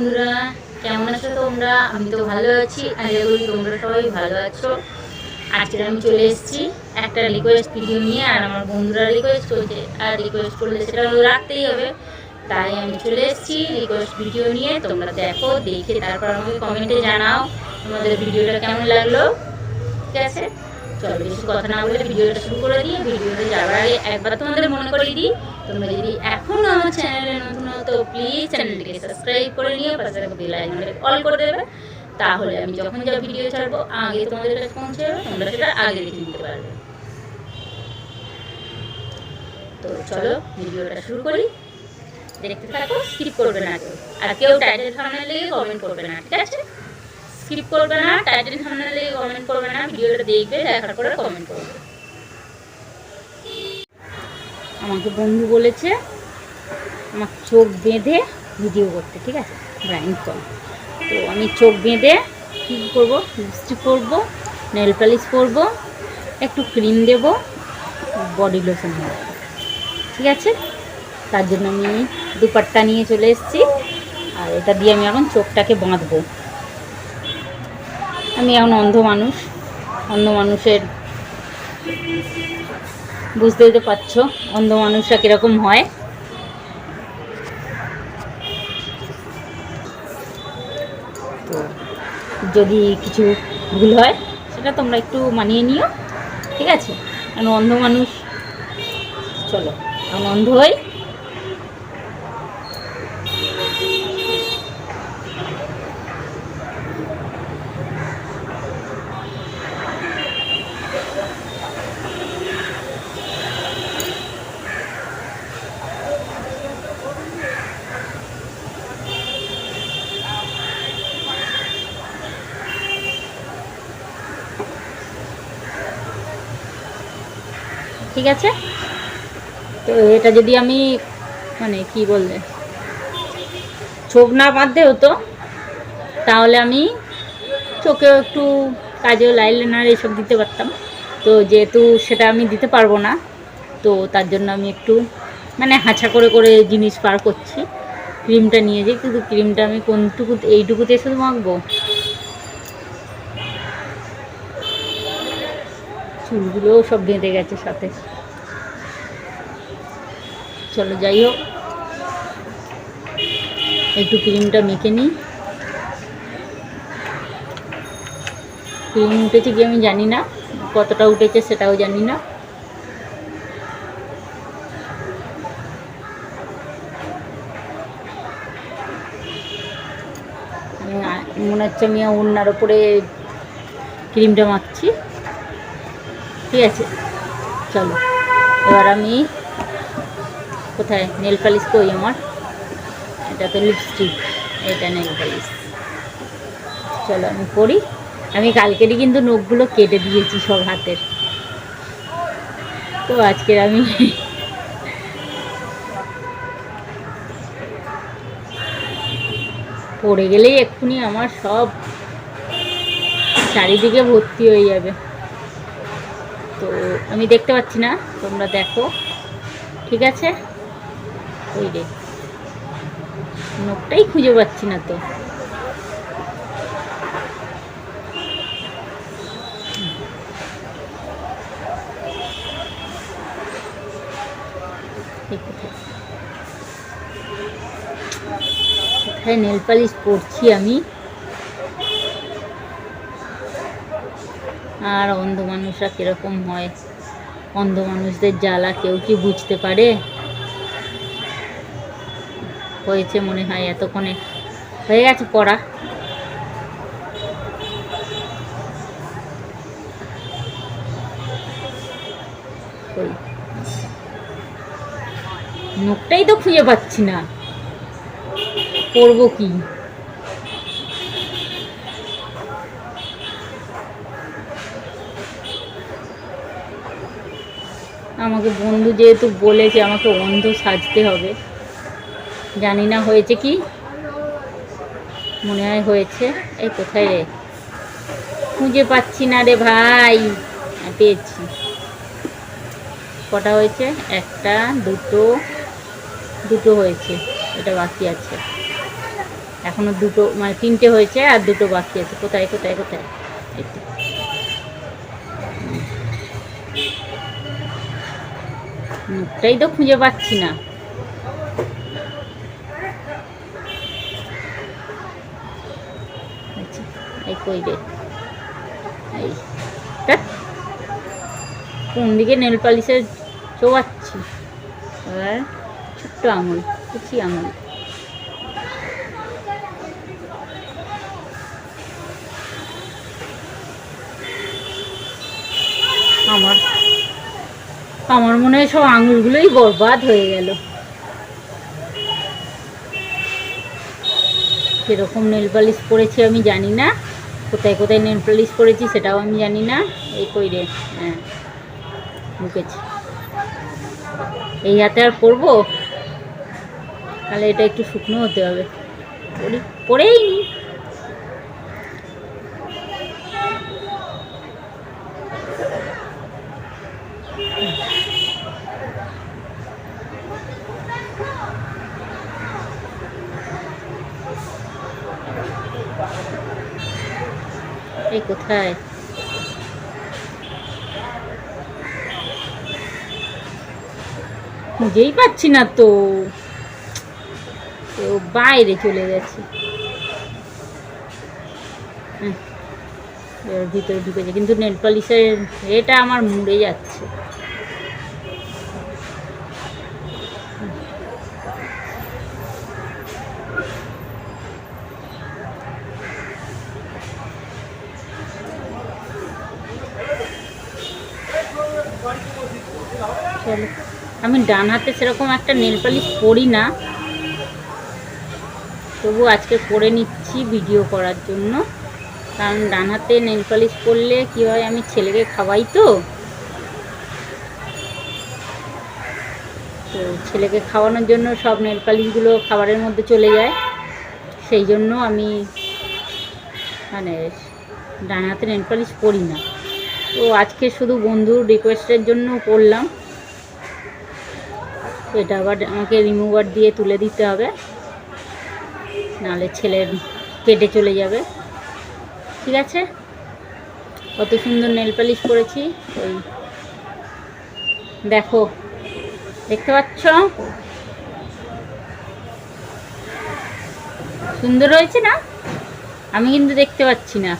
বন্ধুরা, কেমন আছো তোমরা? আমি তো ভালো আছি, আশা করি তোমরা সবাই ভালো আছো। আজকে আমি চলে এসেছি একটা রিকোয়েস্ট ভিডিও নিয়ে, আর আমার বন্ধুরা রিকোয়েস্ট করছে। আর রিকোয়েস্ট করলে সেটা রাখতেই হবে। তাই আমি চলে এসেছি রিকোয়েস্ট ভিডিও নিয়ে। তোমরা দেখো, দেখে তারপর আমাকে কমেন্টে জানাও তোমাদের ভিডিওটা কেমন লাগল। ঠিক আছে? চলো বেশি কথা না বলে ভিডিওটা শুরু করে দিই। ভিডিওতে যাওয়ার আগে একবার তোমাদের মনে করিয়ে দিই, তোমরা যদি এখনও আমার চ্যানেলে নতুন তো প্লিজ চ্যানেলটিকে সাবস্ক্রাইব করে নিয়ে পাশে বেল আইকনটা অল করে দেবে। তাহলে আমি যখন যা ভিডিও ছাড়বো, আগে তোমাদের কাছে পৌঁছে যাবে, তোমরা সেটা আগে দেখে নিতে পারবে। তো চলো ভিডিওটা শুরু করি। দেখতে থাকো স্কিপ করবে না কেউ। আর কেউ টাইটেল থামনেল লেগে কমেন্ট করবে না, ঠিক আছে? স্কিপ করবে না টাইটেল লেগে কমেন্ট করবে না ভিডিওটা দেখবে দেখার পরে কমেন্ট করবে। আমাকে বন্ধু বলেছে, আমার চোখ বেঁধে ভিডিও করতে, ঠিক আছে? ব্রাইন কল তো আমি চোখ বেঁধে কী করব? লিপস্টিক করব নেল পালিশ করব একটু ক্রিম দেব বডি লোশন হবে। ঠিক আছে? তার জন্য আমি দুপাট্টা নিয়ে চলে এসেছি, আর এটা দিয়ে আমি এখন চোখটাকে বাঁধবো। আমি এখন অন্ধ মানুষ। অন্ধ মানুষের বুঝতেই তো পারছ অন্ধ মানুষরা কীরকম হয়। তো যদি কিছু ভুল হয়, সেটা তোমরা একটু মানিয়ে নিও, ঠিক আছে? কারণ অন্ধ মানুষ, চলো, আমি অন্ধ হই। ঠিক আছে? তো এটা যদি আমি মানে কি বললে? চোখ না বাঁধতে হতো তাহলে আমি চোখেও একটু কাজেও লাইলাইনার এসব দিতে পারতাম। তো যেহেতু সেটা আমি দিতে পারব না, তো তার জন্য আমি একটু মানে হাঁচা করে করে জিনিস পার করছি। ক্রিমটা নিয়ে যাই কিন্তু ক্রিমটা আমি কোনটুকু এইটুকুতে শুধু মাখবো? চুলগুলোও সব বেঁধে গেছে সাথে। চলো যাই হোক। একটু ক্রিমটা মেখে নিই। ক্রিম উঠেছে কি আমি জানি না। কতটা উঠেছে সেটাও জানি না। মনে হচ্ছে আমি ওনার ওপরে ক্রিমটা মাখছি। ঠিক আছে, চলো। এবার আমি কোথায়? নেল পালিশ কই আমার। এটা তো লিপস্টিক এটা নেল পালিশ চলো আমি করি আমি কালকেরই কিন্তু নখগুলো কেটে দিয়েছি সব হাতের। তো আজকের আমি পড়ে গেলেই এক্ষুনি আমার সব চারিদিকে ভর্তি হয়ে যাবে। তো আমি দেখতে পাচ্ছি না, তোমরা দেখো। ঠিক আছে? ওই রে। নখটাই খুঁজে পাচ্ছি না তো। কোথায়? নেল পালিশ আমি। আর অন্ধ মানুষরা কীরকম হয়? অন্ধ মানুষদের জ্বালা কেউ কি বুঝতে পারে? হয়েছে মনে হয় এতক্ষণে। হয়ে গেছে, পড়া। কই? নখটাই তো খুঁজে পাচ্ছি না। করব কি? আমাকে বন্ধু যেহেতু বলেছে, আমাকে অন্ধ সাজতে হবে। জানি না হয়েছে কি। মনে হয় হয়েছে। এই কোথায় রে? খুঁজে পাচ্ছি না রে ভাই। পেয়েছি। কটা হয়েছে? একটা, দুটো দুটো হয়েছে। এটা বাকি আছে। এখনও দুটো মানে তিনটে হয়েছে আর দুটো বাকি আছে। কোথায় কোথায় কোথায়? এই মুখটাই তো খুঁজে পাচ্ছি না। আচ্ছা, এই কই রে? এই কোন দিকে নেল পালিশে এবার ছোট্ট আঙুল কুচি আঙুল আমার আমার মনে হয় সব আঙুলগুলোই বরবাদ হয়ে গেল। কীরকম নেল পালিশ পরেছি আমি জানি না। কোথায় কোথায় নেল পালিশ পরেছি সেটাও আমি জানি না। এই কই রে হ্যাঁ ঢুকেছি এই হাতে আর পরবো? তাহলে এটা একটু শুকনো হতে হবে। পরি পরেই নি। এই কোথায়? খুঁজেই পাচ্ছি না তো। ও বাইরে চলে গেছে। ভিতরে ঢুকেছে, কিন্তু নেট পলিশের, এটা আমার মুড়ে যাচ্ছে। চলো আমি ডান হাতে সেরকম একটা নেল পালিশ পরি না। তবু আজকে পরে নিচ্ছি ভিডিও করার জন্য। কারণ ডান হাতে নেল পালিশ পরলে কী হয়, আমি ছেলেকে খাওয়াই তো। তো ছেলেকে খাওয়ানোর জন্য সব নেল পালিশগুলো খাবারের মধ্যে চলে যায়। সেই জন্য আমি মানে ডান হাতে নেল পালিশ পরি না। তো আজকে শুধু বন্ধুর রিকোয়েস্টের জন্য করলাম তো এটা আবার আমাকে রিমুভার দিয়ে তুলে দিতে হবে। নাহলে ছেলের কেটে চলে যাবে। ঠিক আছে? কত সুন্দর নেল পালিশ করেছি। ওই দেখো। দেখতে পাচ্ছ? সুন্দর হয়েছে না? আমি কিন্তু দেখতে পাচ্ছি না।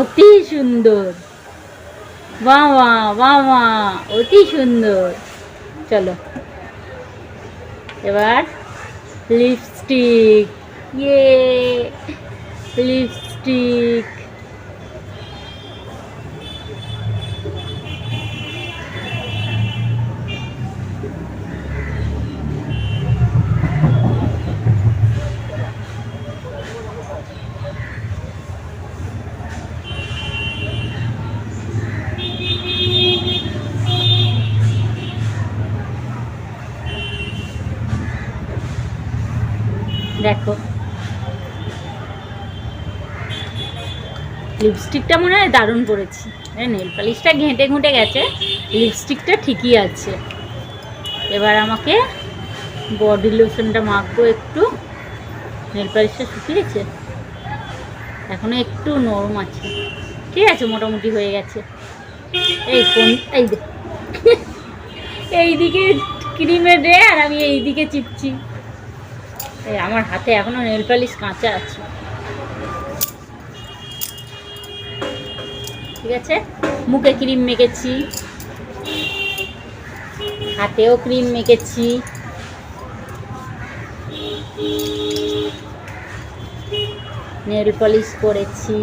অতি সুন্দর। বাবা বাবা অতি সুন্দর। চলো। এবার লিপস্টিক ইয়ে লিপস্টিক দেখো। লিপস্টিকটা মনে হয় দারুণ করেছি নেল পালিশটা ঘেঁটে ঘুঁটে গেছে। লিপস্টিকটা ঠিকই আছে। এবার আমাকে বডি লোশনটা মাখবো একটু। নেল পালিশটা শুকিয়েছে। এখনও একটু নরম আছে। ঠিক আছে, মোটামুটি হয়ে গেছে। এই কোন এই দে। এইদিকে ক্রিমে দে আর আমি এইদিকে চিপছি। আমার হাতে এখনও নেল পালিশ কাঁচা আছে। ঠিক আছে? মুখে ক্রিম মেখেছি। হাতেও ক্রিম মেখেছি। নেল পলিশ করেছি।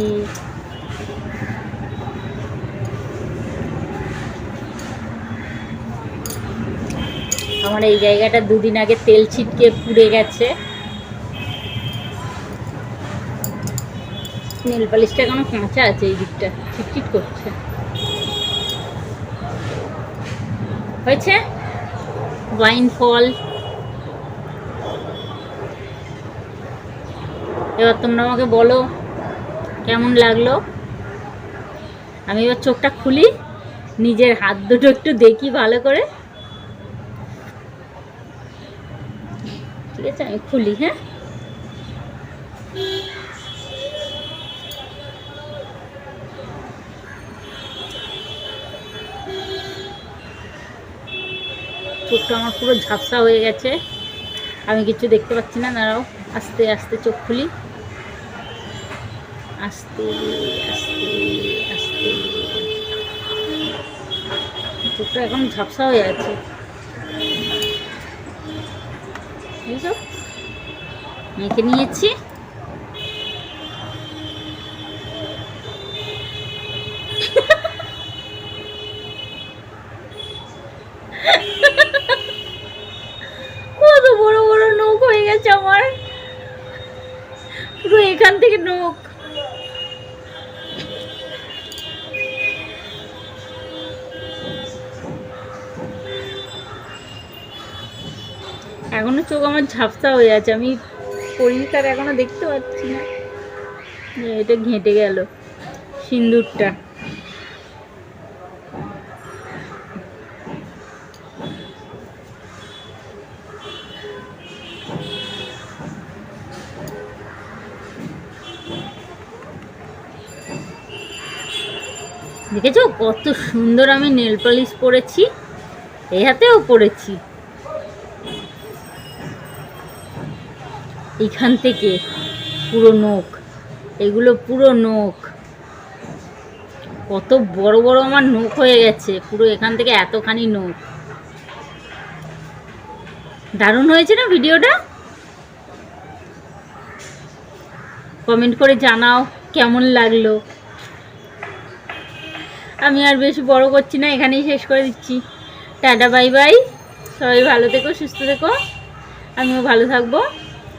আমার এই জায়গাটা দুদিন আগে তেল ছিটকে পুড়ে গেছে। নেল পালিশটা এখনও কাঁচা আছে এই দিকটা চিটচিট করছে। হয়েছে? ওয়াইন ফল এবার তোমরা আমাকে বলো, কেমন লাগল? আমি এবার চোখটা খুলি, নিজের হাত দুটো একটু দেখি ভালো করে। ঠিক আছে, আমি খুলি হ্যাঁ? চোখটা আমার পুরো ঝাপসা হয়ে গেছে। আমি কিছু দেখতে পাচ্ছি না, দাঁড়াও। আস্তে আস্তে চোখ খুলি। আস্তে আস্তে আস্তে। চোখটা এখন ঝাপসা হয়ে আছে মেখে নিয়েছি। এখনও চোখ আমার ঝাপসা হয়ে আছে, আমি পরিষ্কার এখনও দেখতে পাচ্ছি না। এটা ঘেঁটে গেল সিন্দুরটা। দেখেছ কত সুন্দর আমি নেল পালিশ পরেছি? এই হাতেও পরেছি। এখান থেকে পুরো নখ, এগুলো পুরো নখ। কত বড় বড় আমার নখ হয়ে গেছে, পুরো এখান থেকে এতখানি নখ। দারুণ হয়েছে না ভিডিওটা? কমেন্ট করে জানাও কেমন লাগল। আমি আর বেশি বড় করছি না, এখানেই শেষ করে দিচ্ছি। Tata, bye bye. সবাই ভালো থেকো, সুস্থ থেকো। আমিও ভালো থাকব।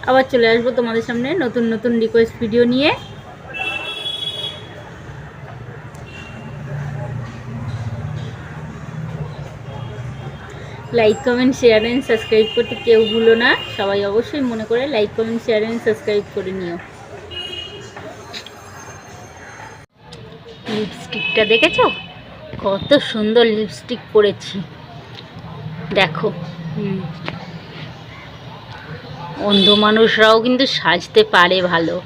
আবার চলে আসব তোমাদের সামনে নতুন নতুন রিকোয়েস্ট ভিডিও নিয়ে। Like comment share and subscribe করতে কেউ ভুলো না। সবাই অবশ্যই মনে করে like comment share and subscribe করে নিও। লিপস্টিকটা দেখেছ? কত সুন্দর লিপস্টিক পরেছি। দেখো। হুম। অন্ধ মানুষরাও কিন্তু সাজতে পারে ভালো।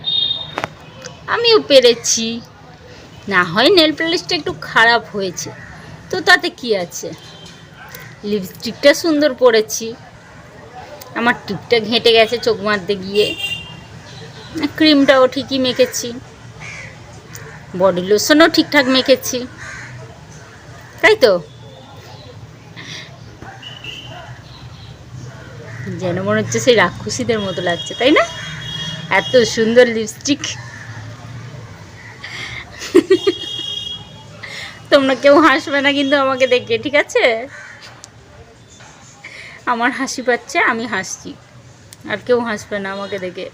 আমিও পেরেছি। না হয় নেল পালিশটা একটু খারাপ হয়েছে। তো তাতে কি আছে? লিপস্টিকটা সুন্দর পরেছি। আমার টিপটা ঘেঁটে গেছে চোখ মারতে গিয়ে। ক্রিমটাও ঠিকই মেখেছি। বডি লোশনও ঠিকঠাক মেখেছি। তাই তো? যেন মনে হচ্ছে সেই রাক্ষসীদের মতো লাগছে, তাই না? এত সুন্দর লিপস্টিক তোমরা কেউ হাসবে না কিন্তু আমাকে দেখে, ঠিক আছে? আমার হাসি পাচ্ছে, আমি হাসছি। আর কেউ হাসবে না আমাকে দেখে।